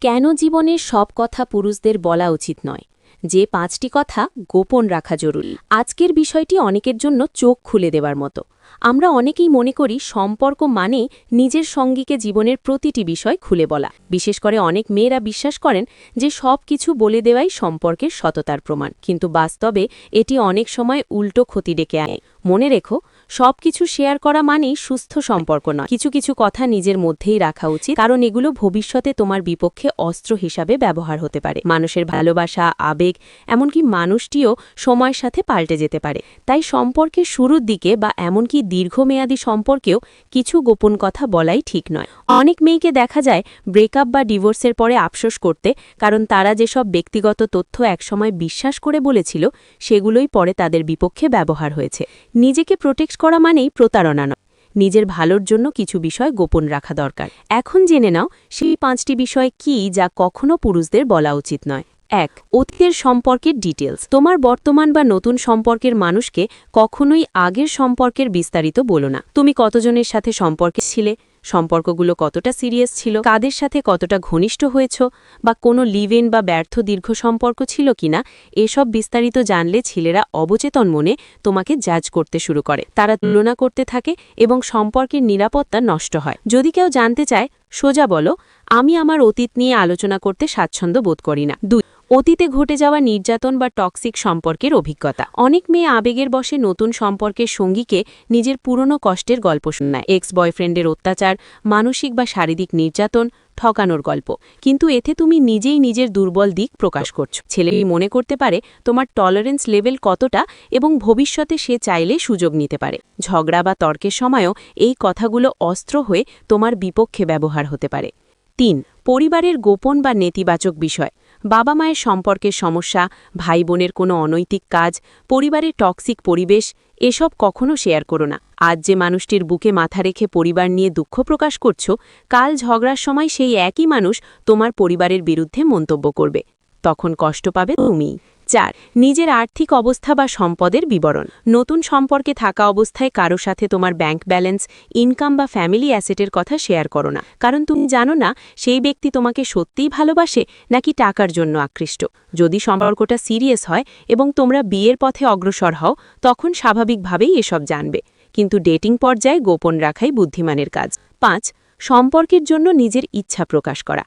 কেন জীবনের সব কথা পুরুষদের বলা উচিত নয়? যে পাঁচটি কথা গোপন রাখা জরুরি। আজকের বিষয়টি অনেকের জন্য চোখ খুলে দেবার মতো। আমরা অনেকেই মনে করি সম্পর্ক মানে নিজের সঙ্গীকে জীবনের প্রতিটি বিষয় খুলে বলা। বিশেষ করে অনেক মেয়েরা বিশ্বাস করেন যে সব কিছু বলে দেওয়াই সম্পর্কের সততার প্রমাণ। কিন্তু বাস্তবে এটি অনেক সময় উল্টো ক্ষতি ডেকে আনে। মনে রেখো সব কিছু শেয়ার করা মানেই সুস্থ সম্পর্ক নয়। কিছু কিছু কথা নিজের মধ্যেই রাখা উচিত, কারণ এগুলো ভবিষ্যতে তোমার বিপক্ষে অস্ত্র হিসাবে ব্যবহার হতে পারে। মানুষের ভালোবাসা, আবেগ, এমনকি মানুষটিও সময়ের সাথে পাল্টে যেতে পারে। তাই সম্পর্কের শুরুর দিকে বা এমনকি দীর্ঘমেয়াদী সম্পর্কেও কিছু গোপন কথা বলাই ঠিক নয়। অনেক মেয়েকে দেখা যায় ব্রেকআপ বা ডিভোর্সের পরে আফসোস করতে, কারণ তারা যেসব ব্যক্তিগত তথ্য একসময় বিশ্বাস করে বলেছিল, সেগুলোই পরে তাদের বিপক্ষে ব্যবহার হয়েছে। নিজেকে প্রোটেক্ট করা মানেই প্রতারণা নয়। নিজের ভালোর জন্য কিছু বিষয় গোপন রাখা দরকার। এখন জেনে নাও, সেই পাঁচটি বিষয় কি যা কখনো পুরুষদের বলা উচিত নয়। এক, অতীতের সম্পর্কের ডিটেলস তোমার বর্তমান বা নতুন সম্পর্কের মানুষকে কখনোই আগের সম্পর্কের বিস্তারিত বলো না। তুমি কতজনের সাথে সম্পর্কে ছিলে? সম্পর্কগুলো কতটা সিরিয়াস ছিল কাদের সাথে কতটা ঘনিষ্ঠ হয়েছ বা কোনো লিভেন বা ব্যর্থ দীর্ঘ সম্পর্ক ছিল কিনা এসব বিস্তারিত জানলে ছেলেরা অবচেতন মনে তোমাকে জাজ করতে শুরু করে। তারা তুলনা করতে থাকে এবং সম্পর্কের নিরাপত্তা নষ্ট হয়। যদি কেউ জানতে চায় সোজা বলো আমি আমার অতীত নিয়ে আলোচনা করতে স্বাচ্ছন্দ্য বোধ করি না। দুই অতীতে ঘটে যাওয়া নির্যাতন বা টক্সিক সম্পর্কের অভিজ্ঞতা। অনেক মেয়ে আবেগের বসে নতুন সম্পর্কের সঙ্গীকে নিজের পুরনো কষ্টের গল্প শোনায়। এক্স বয়ফ্রেন্ডের অত্যাচার, মানসিক বা শারীরিক নির্যাতন ঠকানোর গল্প। কিন্তু এতে তুমি নিজেই নিজের দুর্বল দিক প্রকাশ করছ। ছেলেই মনে করতে পারে তোমার টলারেন্স লেভেল কতটা এবং ভবিষ্যতে সে চাইলে সুযোগ নিতে পারে। ঝগড়া বা তর্কের সময়ও এই কথাগুলো অস্ত্র হয়ে তোমার বিপক্ষে ব্যবহার হতে পারে। তিন, পরিবারের গোপন বা নেতিবাচক বিষয়। বাবা মায়ের সম্পর্কের সমস্যা ভাই বোনের কোনো অনৈতিক কাজ, পরিবারের টক্সিক পরিবেশ, এসব কখনো শেয়ার করো না। আজ যে মানুষটির বুকে মাথা রেখে পরিবার নিয়ে দুঃখ প্রকাশ করছ, কাল ঝগড়ার সময় সেই একই মানুষ তোমার পরিবারের বিরুদ্ধে মন্তব্য করবে। তখন কষ্ট পাবে তুমি। চার, নিজের আর্থিক অবস্থা বা সম্পদের বিবরণ। নতুন সম্পর্কে থাকা অবস্থায় কারও সাথে তোমার ব্যাংক ব্যালেন্স, ইনকাম বা ফ্যামিলি অ্যাসেটের কথা শেয়ার করো না। কারণ তুমি জানো না, সেই ব্যক্তি তোমাকে সত্যিই ভালোবাসে নাকি টাকার জন্য আকৃষ্ট। যদি সম্পর্কটা সিরিয়াস হয় এবং তোমরা বিয়ের পথে অগ্রসর হও, তখন স্বাভাবিকভাবেই এসব জানবে। কিন্তু ডেটিং পর্যায়ে গোপন রাখাই বুদ্ধিমানের কাজ। পাঁচ, সম্পর্কের জন্য নিজের ইচ্ছা প্রকাশ করা।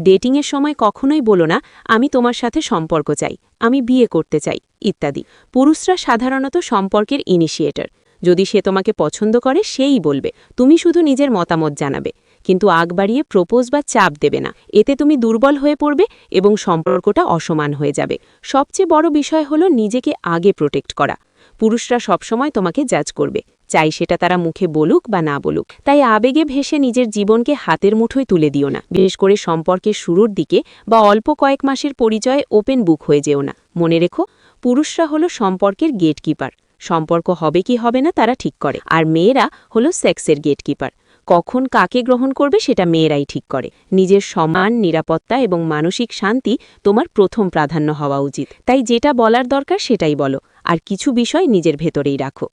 ডেটিংয়ের সময় কখনোই বলো না, আমি তোমার সাথে সম্পর্ক চাই, আমি বিয়ে করতে চাই, ইত্যাদি। পুরুষরা সাধারণত সম্পর্কের ইনিশিয়েটর। যদি সে তোমাকে পছন্দ করে, সেই বলবে, তুমি শুধু নিজের মতামত জানাবে, কিন্তু আগ বাড়িয়ে প্রপোজ বা চাপ দেবে না। এতে তুমি দুর্বল হয়ে পড়বে এবং সম্পর্কটা অসমান হয়ে যাবে। সবচেয়ে বড় বিষয় হলো নিজেকে আগে প্রোটেক্ট করা। পুরুষরা সবসময় তোমাকে জাজ করবে। চাই সেটা তারা মুখে বলুক বা না বলুক। তাই আবেগে ভেসে নিজের জীবনকে হাতের মুঠোয় তুলে দিও না। বিশেষ করে সম্পর্কের শুরুর দিকে বা অল্প কয়েক মাসের পরিচয়ে ওপেন বুক হয়ে যেও না। মনে রেখো, পুরুষরা হলো সম্পর্কের গেটকিপার। সম্পর্ক হবে কি হবে না তারা ঠিক করে। আর মেয়েরা হলো সেক্সের গেটকিপার। কখন কাকে গ্রহণ করবে সেটা মেয়েরাই ঠিক করে। নিজের সমান, নিরাপত্তা এবং মানসিক শান্তি তোমার প্রথম প্রাধান্য হওয়া উচিত। তাই যেটা বলার দরকার সেটাই বলো। আর কিছু বিষয় নিজের ভেতরেই রাখো।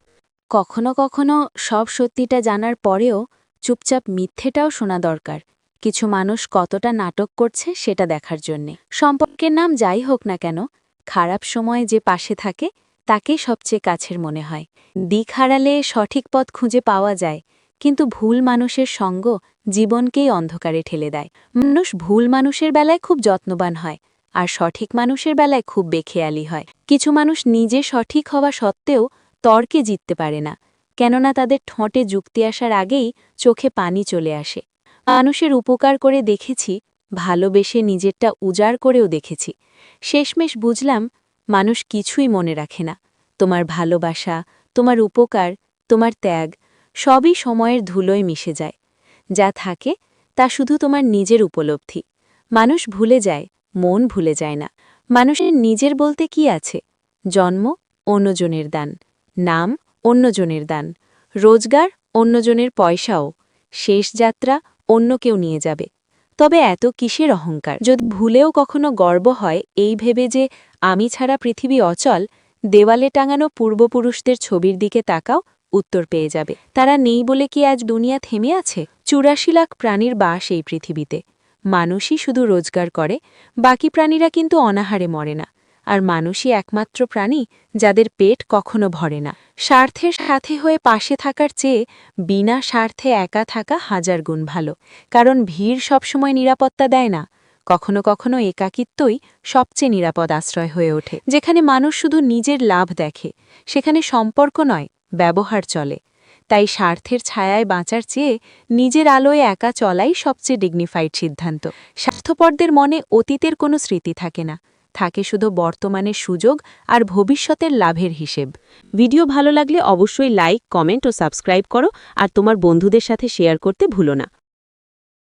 কখনো কখনো সব সত্যিটা জানার পরেও চুপচাপ মিথ্যেটাও শোনা দরকার। কিছু মানুষ কতটা নাটক করছে সেটা দেখার জন্যে। সম্পর্কের নাম যাই হোক না কেন, খারাপ সময়ে যে পাশে থাকে, তাকেই সবচেয়ে কাছের মনে হয়। দিক হারালে সঠিক পথ খুঁজে পাওয়া যায়, কিন্তু ভুল মানুষের সঙ্গ জীবনকেই অন্ধকারে ঠেলে দেয়। মানুষ ভুল মানুষের বেলায় খুব যত্নবান হয়, আর সঠিক মানুষের বেলায় খুব বেখেয়ালি হয়। কিছু মানুষ নিজে সঠিক হওয়া সত্ত্বেও তর্কে জিততে পারে না, কেননা তাদের ঠোঁটে যুক্তি আসার আগেই চোখে পানি চলে আসে। মানুষের উপকার করে দেখেছি, ভালোবেসে নিজেরটা উজাড় করেও দেখেছি। শেষমেশ বুঝলাম, মানুষ কিছুই মনে রাখে না। তোমার ভালোবাসা, তোমার উপকার, তোমার ত্যাগ, সবই সময়ের ধুলোয় মিশে যায়। যা থাকে, তা শুধু তোমার নিজের উপলব্ধি। মানুষ ভুলে যায়, মন ভুলে যায় না। মানুষের নিজের বলতে কি আছে? জন্ম, অন্যজনের দান। নাম অন্যজনের দান, রোজগার অন্যজনের পয়সাও, শেষ যাত্রা অন্য কেউ নিয়ে যাবে। তবে এত কিসের অহংকার? যদি ভুলেও কখনো গর্ব হয়, এই ভেবে যে আমি ছাড়া পৃথিবী অচল, দেওয়ালে টাঙানো পূর্বপুরুষদের ছবির দিকে তাকাও, উত্তর পেয়ে যাবে। তারা নেই বলে কি আজ দুনিয়া থেমে আছে? চুরাশি লাখ প্রাণীর বাস এই পৃথিবীতে। মানুষই শুধু রোজগার করে, বাকি প্রাণীরা কিন্তু অনাহারে মরে না। আর মানুষই একমাত্র প্রাণী যাদের পেট কখনো ভরে না। স্বার্থের সাথে হয়ে পাশে থাকার চেয়ে বিনা স্বার্থে একা থাকা হাজার গুণ ভালো। কারণ ভিড় সবসময় নিরাপত্তা দেয় না। কখনো কখনো একাকিত্বই সবচেয়ে নিরাপদ আশ্রয় হয়ে ওঠে। যেখানে মানুষ শুধু নিজের লাভ দেখে, সেখানে সম্পর্ক নয়, ব্যবহার চলে। তাই স্বার্থের ছায়ায় বাঁচার চেয়ে নিজের আলোয় একা চলাই সবচেয়ে ডিগনিফাইড সিদ্ধান্ত। স্বার্থপরদের মনে অতীতের কোনো স্মৃতি থাকে না। থাকে শুধু বর্তমানের সুযোগ আর ভবিষ্যতের লাভের হিসেব। ভিডিও ভালো লাগলে অবশ্যই লাইক, কমেন্ট ও সাবস্ক্রাইব করো আর তোমার বন্ধুদের সাথে শেয়ার করতে ভুলো না।